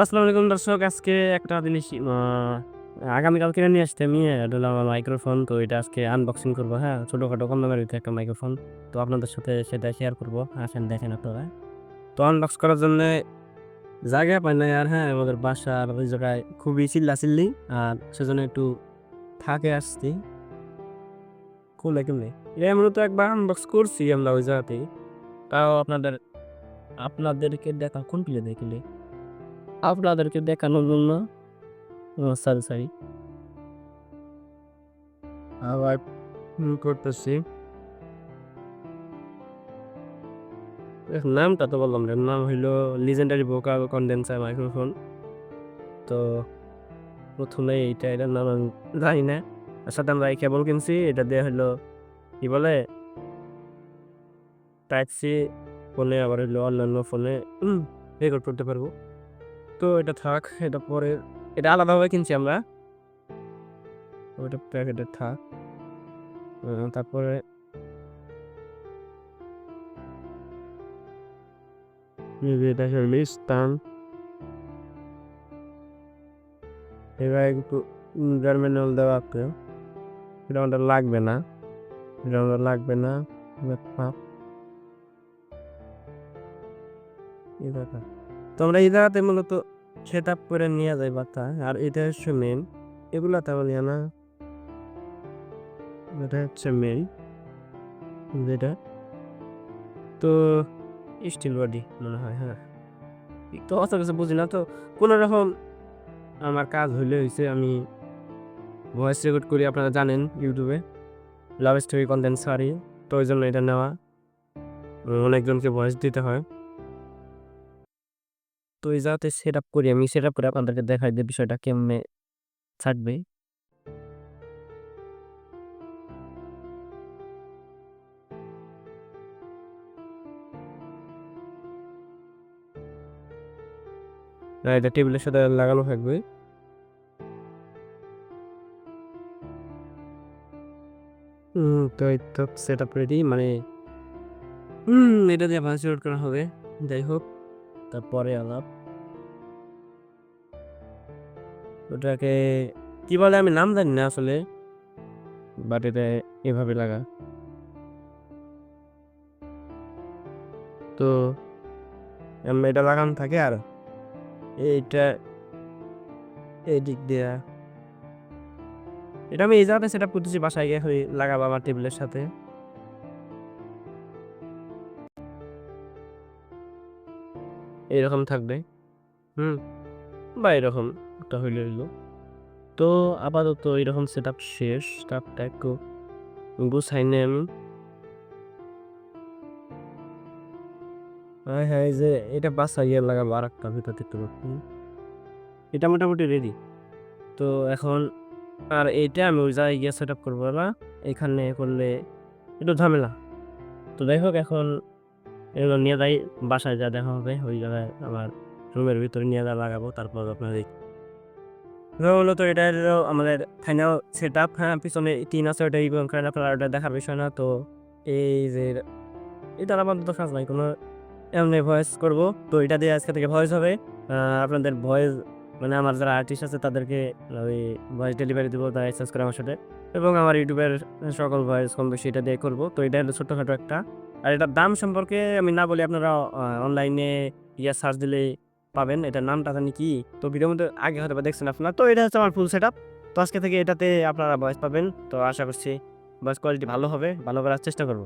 আসসালামু আলাইকুম দর্শক, আজকে একটা জিনিস আগামীকাল কিনে নিয়ে আসতে আমি, এটা হলো আমার মাইক্রোফোন তো এটা আজকে আনবক্সিং করব হ্যাঁ ছোটোখাটো কম দামের একটা মাইক্রোফোন তো আপনাদের সাথে সেটা শেয়ার করব, আসেন দেখেন আপনারা। তো আনবক্স করার জন্য জায়গা পাই না আর হ্যাঁ আমাদের বাসার ওই জায়গায় খুবই চিল্লা চিল্লি আর সেজন্য একটু থাকে আসছি খুলে কেমনি? এটা মূলত একবার আনবক্স করছি আমরা ওই জায়গাতেই। তাও আপনাদের, আপনাদেরকে দেখা কোন প্লে দেখলে? আপনাদেরকে দেখানোর জন্য। সরি সরি আবার করতেছি। নামটা তো বললাম না নাম হইল লিজেন্ডারি ভোকাল কন্ডেন্সার মাইক্রোফোন তো প্রথমে এইটা, এটার নাম জানি না। সাথে আমরা এই কেবল কিনছি, এটা দিয়ে হইল, কি বলে? টাইপ সি ফোনে আবার হইল অন্যান্য ফোনে রেকর্ড করতে পারব। তো এটা থাক, এটা পরে, এটা আলাদাভাবে কিনছি আমরা। ওইটা প্যাকেটে থাক। তারপরে এটা এবার দেওয়া লাগবে না। এটা লাগবে না। তোমরা এই জায়গাতে মূলত সেট আপ করে নিয়ে যায় বাতা আর এটা হচ্ছে মেন এগুলা ইয়ে না, এটা হচ্ছে মেন যেটা। তো স্টিল বডি মনে হয় হ্যাঁ। তো অত কিছু বুঝি না, তো কোনো রকম আমার কাজ হইলে হয়েছে আমি ভয়েস রেকর্ড করি, আপনারা জানেন ইউটিউবে। লাভ স্টোরি কন্টেন্ট সারি তো ওই জন্য এটা নেওয়া। অনেকজনকে ভয়েস দিতে হয়। তো এই যাতে সেট আপ করি আমি। সেট আপ করে আপনাদেরকে দেখাই যে বিষয়টা কেমনে থাকবে। এটা টেবিলের সাথে লাগানো থাকবে। তো এই তো সেট আপ রেডি মানে এটা দিয়ে রেকর্ড করা হবে। যাই হোক। তারপরে আলাপ। ওটাকে কি বলে আমি নাম জানি না আসলে বাট এটা এভাবে লাগা। তো এটা লাগানো থাকে আর এইটা এই দিক দিয়া। এটা আমি এই জায়গাতে সেটা করতেছি, বাসায় গিয়ে লাগাবো আমার টেবিলের সাথে। এইরকম থাকবে। হুম, বা এরকম একটা হইলে হইল। তো আপাতত এরকম সেট আপ শেষ স্টাফটা একটু গুছাই নেন হ্যাঁ হ্যাঁ এই যে এটা বাসা ইয়ে লাগাবো আর একটা ভিতর দেখতে পাচ্ছি এটা মোটামুটি রেডি তো এখন আর এটা আমি ওই জায়গায় গিয়ে সেট আপ করব না। এখানে করলে একটু ঝামেলা। তো যাই হোক, এখন এগুলো নিয়ে যাই, বাসায় যা দেখা হবে, ওই জায়গায় আমার রুমের ভিতরে নিয়ে যা লাগাবো, তারপর আপনার মূলত এটা হলো আমাদের ফাইনাল সেট আপ হ্যাঁ পিছনে টিন আছে ওটা ইগন করেন, আপনারা ওটা দেখার বিষয় না, তো এই যে এটার আমাদের তো কাজ নাই, কোনো এমনি ভয়েস করব, তো এটা দিয়ে আজকে থেকে ভয়েস হবে। আপনাদের ভয়েস মানে আমার যারা আর্টিস্ট আছে, তাদেরকে ওই ভয়েস ডেলিভারি দেবো, তারা এক্সেস করে আমার সাথে। এবং আমার ইউটিউবের সকল ভয়েস কম বেশি এটা দিয়ে করব, তো এটা হলো ছোটোখাটো একটা আর এটার দাম সম্পর্কে আমি না বলি আপনারা অনলাইনে ইয়া সার্চ দিলে পাবেন। এটার নামটা জানি কি? তো ভিডিওর মধ্যে আগে হয়তো দেখছেন আপনারা। তো এটা হচ্ছে আমার ফুল সেট তো আজকে থেকে এটাতে আপনারা ভয়েস পাবেন। তো আশা করছি ভয়েস কোয়ালিটি ভালো হবে। ভালো করার চেষ্টা করব।